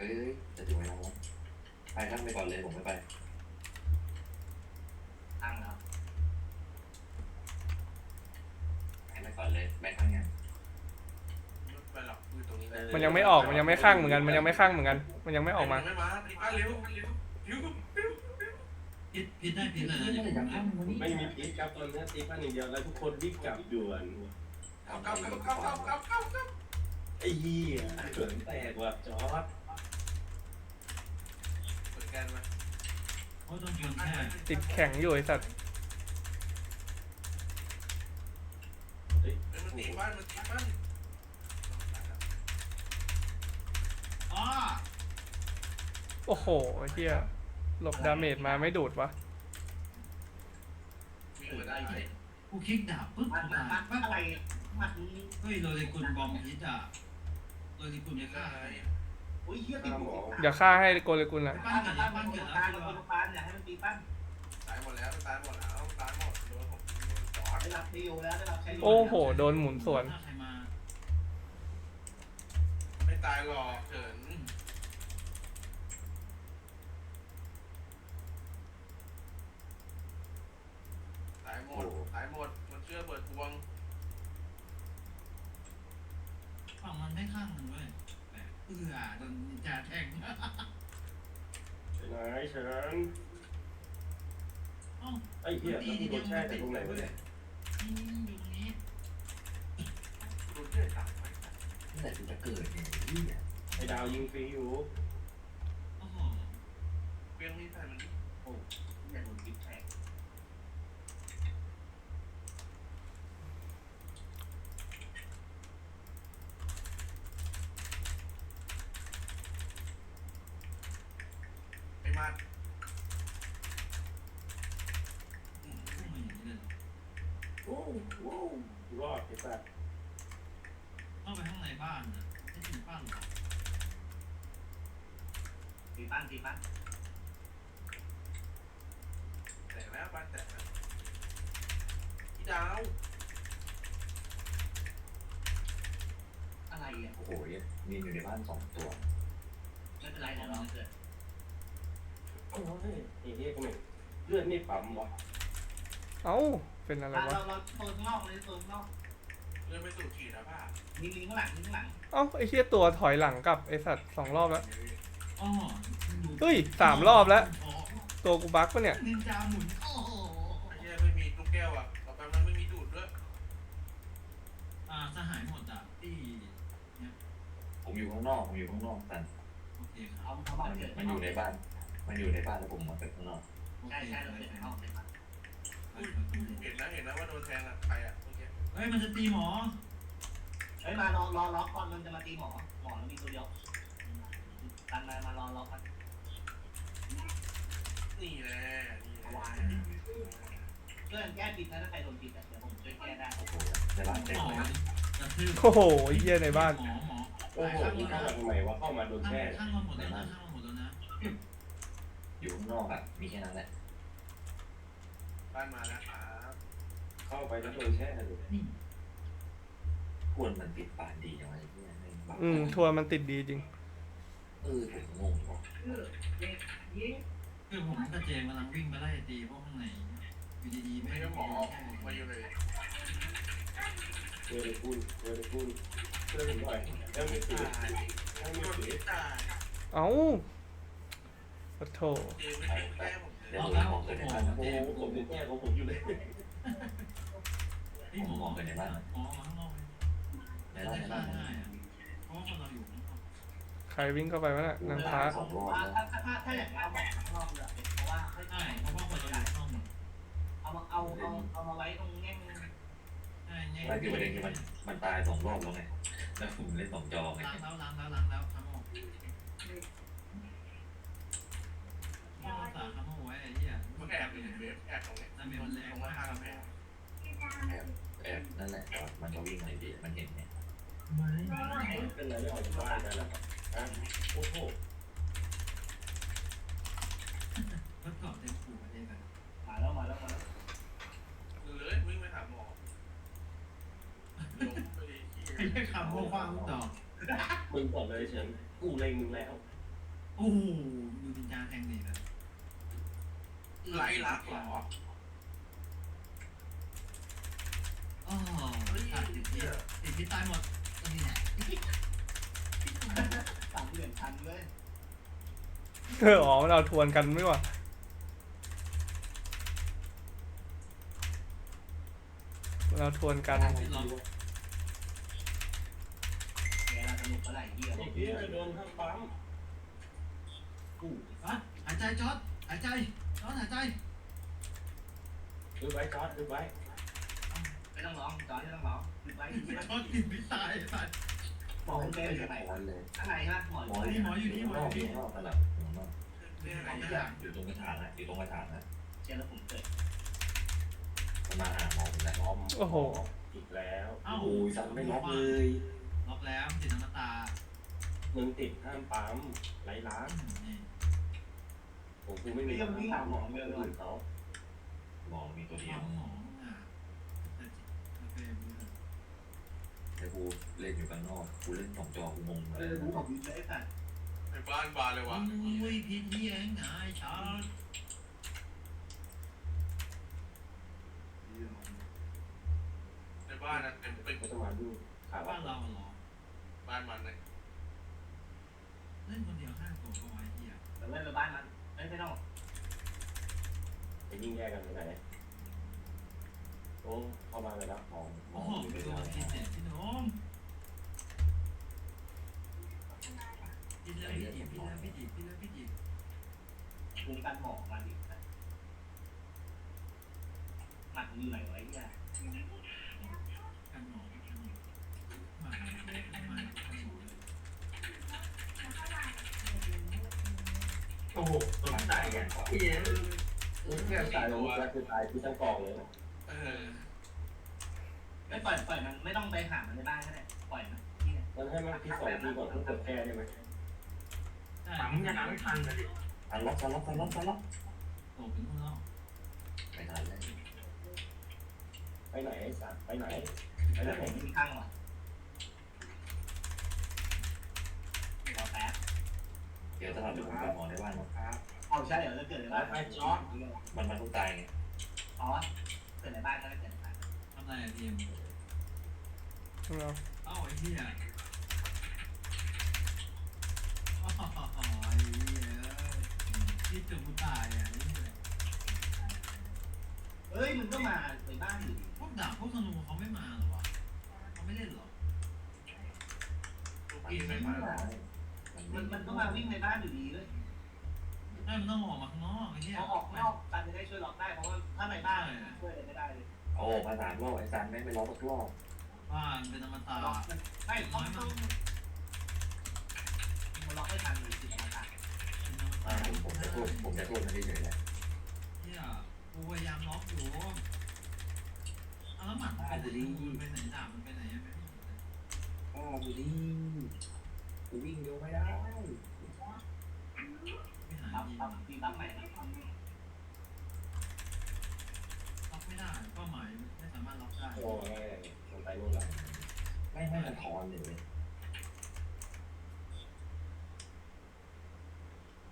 เอ้ยจะถึงเวลาแล้วไปนั่งไปก่อนเลยผมไม่ไปตั้งแล้วไปไปก่อนเลยไปข้างงานไม่ไปหรอกอยู่ตรงนี้เลยมันยังไม่ออกมันยังไม่ข้างเหมือนกันมันยังไม่ข้างเหมือนกัน มันยังไม่ออกมาไม่มาตีป้าเร็วเร็วเร็วเร็วพิษพิษได้พิษเลยนะไม่ได้จะข้ามวันนี้ไม่มีพิษครับตอนนี้ตีพันอย่างเดียวแล้วทุกคนรีบกลับด่วนเข้าเข้าเข้าเข้าเข้าเข้าเข้าไอ้เหี้ยเขินแตกว่ะจอร์ดเปิดแกนมาโอ้ต้องชนแค่ติดแข็งอยู่ไอสัตว์เฮ้ยมันตีบ้านมันตีบ้านอ๋อโอ้โหไอ้เฮียหลบดาเมจมาไม่ดูดวะวิ่งมาได้ไหมกูคลิกดาบปึ๊บมันกูมันตายมันอะไรมันเฮ้ยโรเลกุลบอมพิษอะโรเลกุลจะฆ่าได้ใครโอ้ยเหี้ยติดเดี๋ยวฆ่าให้โกเลกุลนะปั้นปั้นปั้นเกิดตายมันคนปานอยากให้มันตีปั้นตายหมดแล้วตายหมดแล้วตายหมดโดนผมโดนจอดได้รับประโยชน์แล้วได้รับใช้โอ้โห โดนหมุนสวนฆ่าใครมาไม่ตายหรอกเถินตายหมดตายหมดมันเชื่อเปิดพวงฝั่งมันไม่ข้างมันเว้ยแต่ เอื้อโดนนินจาแทงไหนฉันเอ้าไอ้เหี้ยแล้วมึงโดนแช่แต่ตรงไหนวะเนี่ยนี่อยู่ตรงนี้โดนเชื่อตัดไปเมื่อไหร่ถึงจะเกิดเนี่ยไอ้เหี้ยไอ้ดาวยิงฟรีอยู่โอ้โหเปี้ยงนี่ใส่มันอย่าโดนติดแทง ไปมา พุ่งมาอย่างนี้เลย โอ้โหรอดไอ้สัสเข้าไปข้างในบ้านนะไม่ถึงบ้านหรอกตีปั้นตีปั้นแตกแล้วบ้านแตกแล้วพี่ดาว อะไรอะโอ้โหมีอยู่ในบ้านสองตัว ไม่เป็นไรเดี๋ยวเราเกิดโอ้ยไอ้เหี้ยกูไม่เลือดไม่ปั๊มวะเอ้า เป็นอะไรเราวะ เราโซนข้างนอกเลยโซนข้างนอกเลื่อนไม่สู่ขีดแล้วป่ะมีลิงข้างหลังลิงข้างหลังเอ้าไอ้เฮียตัวถอยหลังกลับไอสัตว์สองรอบแล้วอ๋อเฮ้ยสามรอบแล้ว ตัวกูบั๊กปะเนี่ย นินจาหมุนโอ้โหไอ้เหี้ยไม่มีลูกแก้วอะต่อไปมันไม่มีดูดด้วยอ่าสหายหมดอะที่ผมอยู่ข้างนอกผมอยู่ข้างนอกแต่โอเคครัเอาบเอาบ้านเกิดมันอยู่ในบ้าน มันอยู่ในบ้านแล้วผมมาเกิดข้างนอกโอเคใช่ใช่เราเกิดในห้องเลยครับ เห็นนะเห็นนะว่าโดนแทงอะใครอะเมื่อกี้เฮ้ยมันจะตีหมอเฮ้ยมารอรอล็อกก่อนมันจะมาตีหมอ หมอแล้วมีตัวเดียวตันมามารอล็อกมันนี่แหละนี่แหละเรื่องแก้ผิดนะถ้าใครโดนผิดอะเดี๋ยวผมช่วยแก้ได้โอ้โหในบ้านเต็มหมอเลยกระทืบโอ้โหไอ้เฮียในบ้าน หมอหมอโอ้โหมึงเข้ามาทำไมวะเข้ามาโดนข้างแช่ข้างมาหมดแล้วนะข้างมาหมดแล้วนะอยู่ข้างนอกอะมีแค่นั้นแหละ บ้านมาแล้วครับเข้าไปแล้วโดนแช่เลยนี่ควรมันติดป่านดีจังไงเหี้ยไม่บักอืมทัวร์มันติดดีจริง เออผมงงว่ะคือผมกับเจมกำลังวิ่งไปไล่ตีพวกข้างในอยู่ดีๆไม่ไม่ได้ได้หมอมาอยู่เลยเวรคุณเวรคุณช่วยผมหน่อยแล้วไม่ถือตายแล้วกไม่ดถือไม่ตายเอ้าขอโทษเจมไม่ได้แก้ผม เลเดี๋ยยวผมมองเกิดในบ้านนะโอ้โหผมยังแก้ของผมอยู่เลยพี่หมอหมอมาข้างนอกในจะบ้านได้ในฆ่าบ้านง่ายอะเพราะว่าคนเราอยู่ข้างนอกใครวิ่งเข้าไปวะน่ะนางฟ้าสองรอบแล้วถ้าถ้าถ้าอย่างนี้เอาหมอข้างนอกเลยเพราะว่าใช่เพราะว่าคนเราอยู่ข้างนอกเอามาเอาเอาเอามาไว้ตรงแง่งใช่เนี่ยไม่คือประเด็นคือมันมันตายสองรอบแล้วไงแล้วผมเล่นสองจอไงล้างแล้วล้างแล้วล้างแล้วครับผม ต้องรักษาครับผมไว้ไอ้เหี้ยมันแอบอยู่ในเว็บแอบตรงนี้นั่นเป็นมันแรตงรงมาข้ากงแม่แอบแอบนั่นแหละแต่ว่ามันก็วิ่งเลยดีมันเห็นเนี่ยเป็นไรไม่ออกจากบ้านกันแล้วอะโอ้โหรถเกาะเต็มขู่ประเทศแบบมาแล้วมาแล้วมาแล้วเลยวิ่งไปหาหมอลงไปที่ไม่ใช่คำว่าความต่อมึงก่อนเลยเฉินกูเล็งมึงแล้วโอ้โหดูดินจาแทงดีเลย ไล่ลักเหรอโอ้ขาดติดที่ติดที่ตายหมดตรงนี้แหละสามเหรียญพันเลยเอออ๋อมันเอาทวนกันไม่ว่ะมันเอาทวนกันเราแกเราสนุกเท่าไหร่เดียวไอ้เหี้ยโดนทั้งปั๊ม กูอะหายใจจอดหายใจ จอดหายใจดูไว้จอดดูไว้ไม่ต้องร้องจอนไม่ต้องร้องปิดไว้ปิดไว้จอดติดพิษตายสัตว์หมอคุณเต้อยู่ไหนร้อนเลยข้างในฮะหมอหมออยู่อยู่ไหนนอกอยู่นอกตลับอยู่นอกเนี่ยอะไรไม่เนี่ยอยากอยู่ตรงกระถางนะอยู่ตรงกระถางนะเชียร์แล้วผมเกิดมันมาหาหมอผมแหละบอมโอ้โหอีกแล้วเอ้าโอ้ยสั่งไม่ล็อกเลยล็อกแล้วติดน้ำตามึงติดห้ามปั๊มไร้ล้างนี่ ผมคือไม่มีห้ามปั๊มหมอไม่รู้เขาหมอมีตัวเดีเดี๋ยยววหมออะแต่โอเคแต่กูเล่นอยู่ข้างนอกกูเล่นสองจอกูงงเอเลอยผมบอกวินเลยไอ้สัตว์ในบ้านบานเลยวะอุ้ยพีทีเองไงชาร์ในบ้านนะเต็มเป็นเขาจะมาดูขาบ้านเราเหรอบ้านมันเลย เล่นคนเดียวห้าตัวก็ไว้เหี้ย แต่เล่นไปบ้านมันไม่ไม่ต้อง ไปยิ่งแยกกันไปไหนโอ้เข้ามาเลยแล้วของ หม โอ้ อ โห อยู่ ไป ไม่ โด ได้ นกินเนี่ยพี่น้องกินแล้วพี่จีบกินแล้วพี่จีบกินแล้วพี่จีบ วงการหมอมาดิหนักอยู่ไหนไว้เนี่ยกันหมอกันหมอมาเลยมากันหมอเลยโอ้โหต้นตายอะเหี้ยแค่ตายลงแล้วคือตายที่ทั้งกองเลยเออไม่ปล่อยปล่อยมันไม่ต้องไปหามันในบ้านก็ได้ปล่อยมันที่เนี่ยมันให้มันที่สองทีก่อนต้องกดแค่ได้ไหมปั๊มจะไม่ทันเลย อันล็อกอันล็อกอันล็อกอันล็อกโตเป็นคนเล่าไม่ทันเลยไปไหนไอ้สัตว์ไปไหนไปไอ้ไหนเรื่องผมมีข้างว่ะรอแป๊บเดี๋ยวตลับเดี๋ยวผมไปหมอในบ้านเนาะเอาใช่เดี๋ยวจะเกิดในบ้านมันมันต้องตายไงอ๋อเกิดในบ้านก็ได้เกิดในบ้านทำไรอะทีมเอาเอ้าไอ้เหี้ยอ๋อไอ้เหี้ย ที่จมกูตายอะไอ้เหี้ยเฮ้ยมึงก็มาในบ้านอยู่ดิพวกดาบพวกธนูเขาไม่มาเหรอวะเขาไม่เล่นเหรอลูกมันพี่ไม่ไม่มามามันมันก็มาวิ่งในบ้านอยู่ดีเลยไม่มันต้องออกมาข้างนอกไอ้เหี้ยเขาออกนอกกันจะได้ช่วยล็อกได้เพราะว่าถ้าในบ้านช่วยอะไรไม่ได้เลยโอ้ภาษาโลกไอ้ซันไม่ไปล็อกสักรอบบ้านเป็นอมตะล็อกมันไม่ต้องต้องมันล็อกไม่ทันเลยสิ มันตัดเป็นอมอ่าตะผมจะโทษผมจะโทษมันเฉยๆแหละเหี้ยกูพยายามล็อกอยู่เอาแล้วหมัดไปไหนไปไหนดามันไปไหนยังไม่รู้เลยอ้าวดูดิกูวิ่งเร็วไม่ได้ไม่หายิงปั๊มตีปั๊มใหม่นะล็อกไม่ได้เป้าหมายไม่สามารถล็อกได้โอ้ยมันไปนู่นแล้วไม่ไม่มันถอนเลย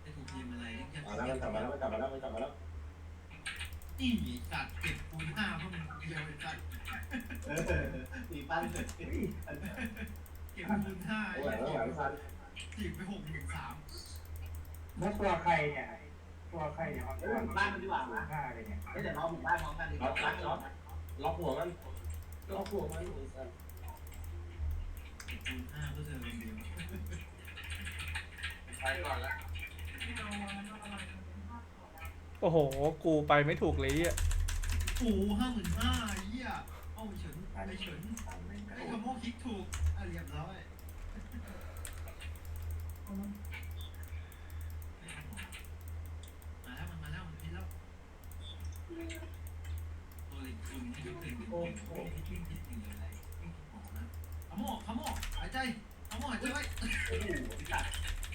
ไอ้ถูกทีมอะไรยังจะ มาแล้วมันกลับมาแล้วมันกลับมาแล้วมันกลับมาแล้ว นี่สัตว์เก็บปูนห้าเพราะมันเดียวไอ้สัตว์เออตีปั้นเลยเก็บปูนห้าโอ้ยหลังสันจีบไปหกหนึ่งสามแล้วตัวใครเนี่ยตัวใครเนี่ยเขาเออบ้านมันดีกว่านะฆ่าเลยเนี่ยไม่แต่เราหมู่บ้านพร้อมกันดีกว่าบ้านเราล็อกหัวมันล็อกหัวมันไอ้สัตว์เก็บปูนห้าเพื่อเธอคนเดียวไปก่อนละ โอ้โห กูไปไม่ถูกเลยอะโอ้ห้าหมื่นห้าเหี้ยเอ้าเฉินไอเฉินไอ้โดขนโมคิกถูกอะเรียบร้อยมาแล้วมันมาแล้วมันพิษแล้วตัวเล็กคุณไม่ได้เป็นโอ้โหพิษพิษพิษอย่างไรพิษหมอนะขโมขโมหายใจขโมหายใจไว้โอ้โหพี่ตัด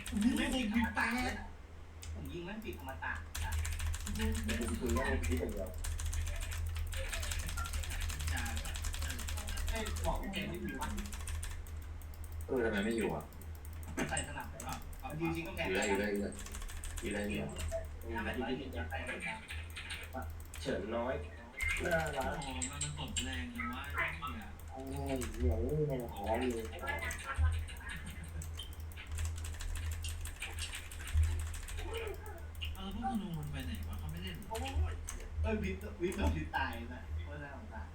ผมยิงไม่หกหนึ่งแปดผมยิงแม่งติดอมตะ เดี๋ยวกูคุยว่ามันคิดอย่างเดียวจ่าไอ้บอกเกมไม่มีวันเออทำไมไม่อยู่อะใส่สนับไปปรับปรับมันยืนชิงกำแพอยู่ได้อยู่ได้อยู่ได้อยู่ได้เนี่ยถ้ามันไม่ยืนจะไปไหนนะเฉินน้อยน่ารักมันมันตบแรงเลยวะไอ้เหี้ยโอ้ยเดี๋ยวในหออยู่เออพวกนูมันไปไหน เขาไม่เล่นเหรอเอ้ยวิทวิทเราวิทตายนะว่าน่าสงสาร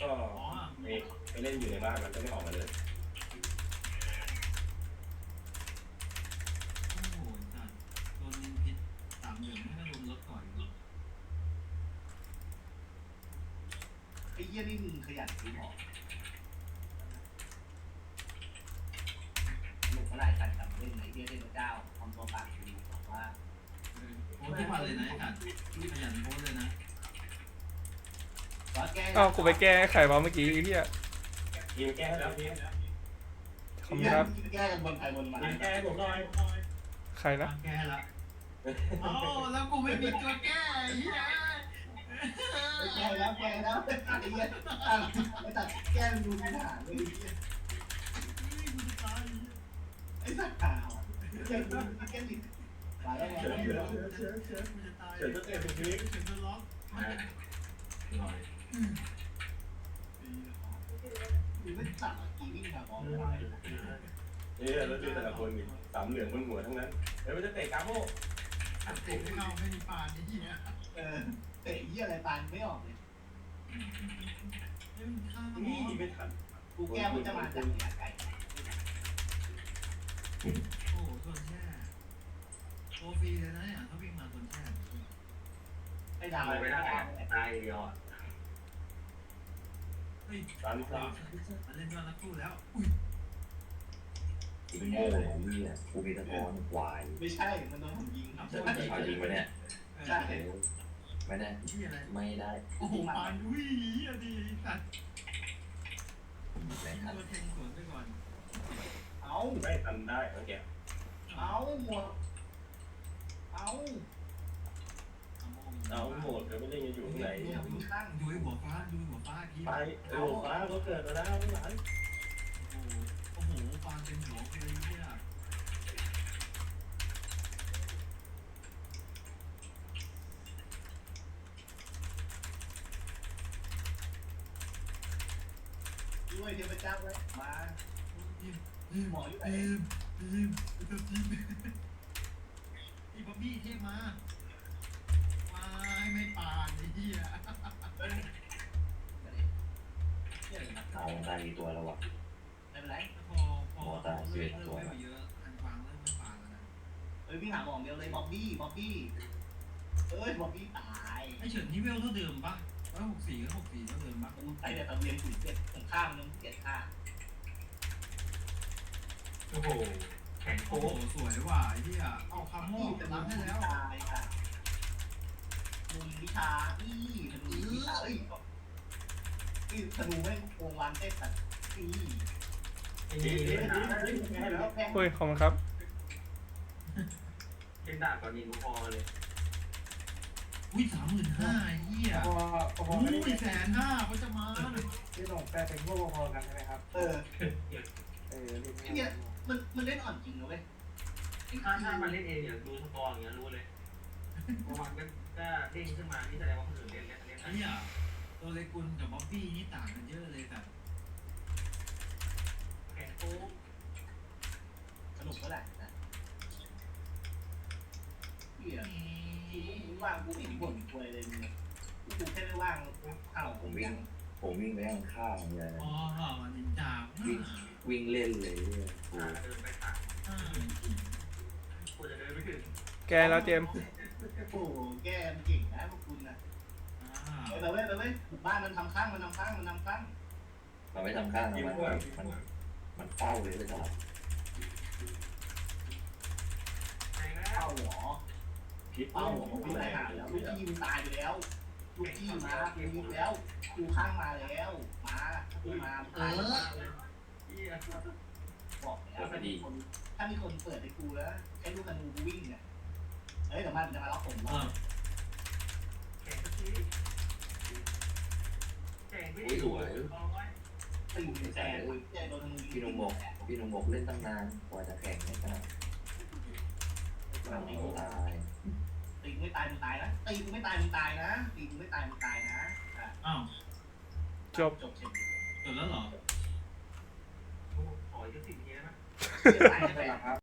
ก็อ๋อไปไปเล่นอยู่ในบ้านมันก็ไม่ออกมาเลยโอ้โหสัตว์โดนลินพิษสามเหลืองไม่ก็โดนรถก่อนไอ้เหี้ยนี่มึงขยันซื้อหมอหนุกเมื่อไหร่กันกับเล่นไอ้เหี้ยเทพเจ้าทำตัวปากดีบอกว่า เออโพสต์ทุกวันเลยนะไอ้สัตว์ขยันโพสต์เลยนะ ก้เอ้ากูไปแก้ไขวะเมื่อกี้ไอ้เหี้ยยิงแก้ให้แล้วยิงขอบคุณครับแก้กันบนไปบนมาแก้ให้ผมหน่อยใครนะแก้ละเอ้แล้วกูไม่มีตัวแก้ไอ้เหี้ยแก้แล้วแก้แล้วไอ้เหี้ยตัดแก้ดูมีฐานเลยไอ้สัตว์ขาวแก้ดูแก้ดิมาแล้วไงเฉินเฉินเฉินเฉินเฉินเฉินจะเตะถูกทีเฉินจะล็อกดูไม่ตัดกี่วิ่งมาบอล นี่แล้วดูแต่ละคนนี่สามเหลืองบนหัวทั้งนั้นเดี๋ยวมันจะเตะกาโม่เตะไม่เข้าไม่มีปานไอ้เหี้ยเออเตะเหี้ยอะไรปานไม่ออกเลยไม่มีข้าวนี่ไม่ทันกูแก้มันจะมาจากเนื้อไก่โอ้โหส่วนแช่โอฟรีเลยนะเนี่ยถ้าวิ่งมาส่วนแช่ไม่ดาวไม่ได้ตายเดียวอะ เฮ้ยตามตามมาเล่นด้วยนักสู้แล้วอุ้ยอีกโง่ของนี่อะกูมีตะกอนควายไม่ใช่ มันโดนผมยิงครับเอาจริงปะเนี่ยใช่เออไม่ได้ที่อะไรไม่ได้โอ้โหปานอุ้ยอะดีสัตว์ไม่ทันตัวเทงสวนไปก่อน เอาไม่ทันได้เมื่อกี้เอาหมดเอาเอาหมดเดี๋ยวไม่เล่นกันอยู่ข้างไหนดูข้างดูหัวฟ้าดูหัวฟ้าพี่ ไปเออฟ้าก็เกิดมาแล้วหลานโอ้โหโอ้โหปานเป็นหัวเลยเนี่ยด้วยเทพเจ้าไว้มาหมออยู่ไหนทีมทีมตัวทีมอีบ๊อบบี้เทพมามาให้ไม่ปานไอ้เหี้ย กี่ตัวแล้ววะไม่เป็นไรพอพอเริ่มเริ่มไม่เยอะอันฟางเริ่มไม่ปานแล้วนะเอ้ยพี่หาหมอเดียวเลยบ๊อบบี้บ๊อบบี้เอ้ยบ๊อบบี้ตายไอเฉินนี่เวลเท่าเดิมปะร้อยหกสี่ก็หกสี่เท่าเดิมปะมึงไอเดี๋ยวตะเวียนถึงเจ็ดของข้ามมันเจ็ดข้าโอ้โหแข็งโอ้โป๊ะโหสวยว่ะไอ้เหี้ยเอาคาโม่จะรับให้แล้วตายค่ะมุนวิชาอี้ธนูวิชาเอ้ย นี่ธนูไม่โกงวางเต้นแต่อี้นี่นี่นี่ให้แล้วแพงเฮ้ยขอบคุณครับเป็นดาบก่อนยิงคอเลยอุ้ยสามหมื่นห้าไอ้เหี้ยพอพอโอ้กันนี่ยแสนห้าเขาจะมาที่ส่งแปลเป็นพวกพอกันใช่ไหมครับ เออ เออเรียกไอ้เนี่ยมันมันเล่นอ่อนจริงนะเว้ยถ้าถ้ามันเล่นเองอย่างดูสกอร์อย่างเงี้ยรู้เลยเพราะมันก็ก็เด้งขึ้นมานี่แสดงว่าคนอื่นเล่นเล่นเล่นไอ้เหี้ย ตัวเลกุลกับบ๊อบบี้นี่ต่างกันเยอะเลยแต่แข่งโป๊ะสนุกเมื่อไหร่นะเฮียกูว่างกูไม่เห็นบ่นควยเลยมึงกูแค่ไม่ว่างเอ้าผมวิ่งผมวิ่งไปข้างๆเลยอ๋อนินจาวิ่งวิ่งเล่นเลยเนี่ยกูอ่าเดินไปถามอ่ากูจะเดินไม่ถึงแกแล้วเจมส์โอ้โหแกมันเก่งนะพวกคุณนะ อ่าเอ้ยไปเว้ยไปเว้ยบ้านมันทำข้างมันทำข้างมันทำข้างมันไม่ทำข้างนะมันมันมันเฝ้าเลยไปตลอดแข่งแล้วเป้าหรอพิษเป้าหรอพี่ไหนหาแล้วลูกพี่มันตายไปแล้วลูกพี่มากูยิงแล้วกูข้างมาแล้วมากูมาตายแล้วเฮียบอกแล้วถ้ามีคนถ้ามีคนเปิดให้กูแล้วแค่ลูกธนูกูวิ่งเนี่ยเฮ้ยแต่มันจะมาล็อกผมเอ ล็อก อ แข่งสักทีแข่งไม่ถูกเอาไว้สี่แสนเจ๊โดนธนูยิงพี่หนุ่มบอกพี่หนุ่มบอกเล่นตั้งนานกว่าจะแข่งไม่ได้ไม่ตายตีกูไม่ตายมึงตายนะตีกูไม่ตายมึงตายนะตีกูไม่ตายมึงตายนะอะอ้าวจบจบเสร็จจบแล้วเหรอขออีกสิบทีได้ไหมตายไม่ไปเป็นไรครับ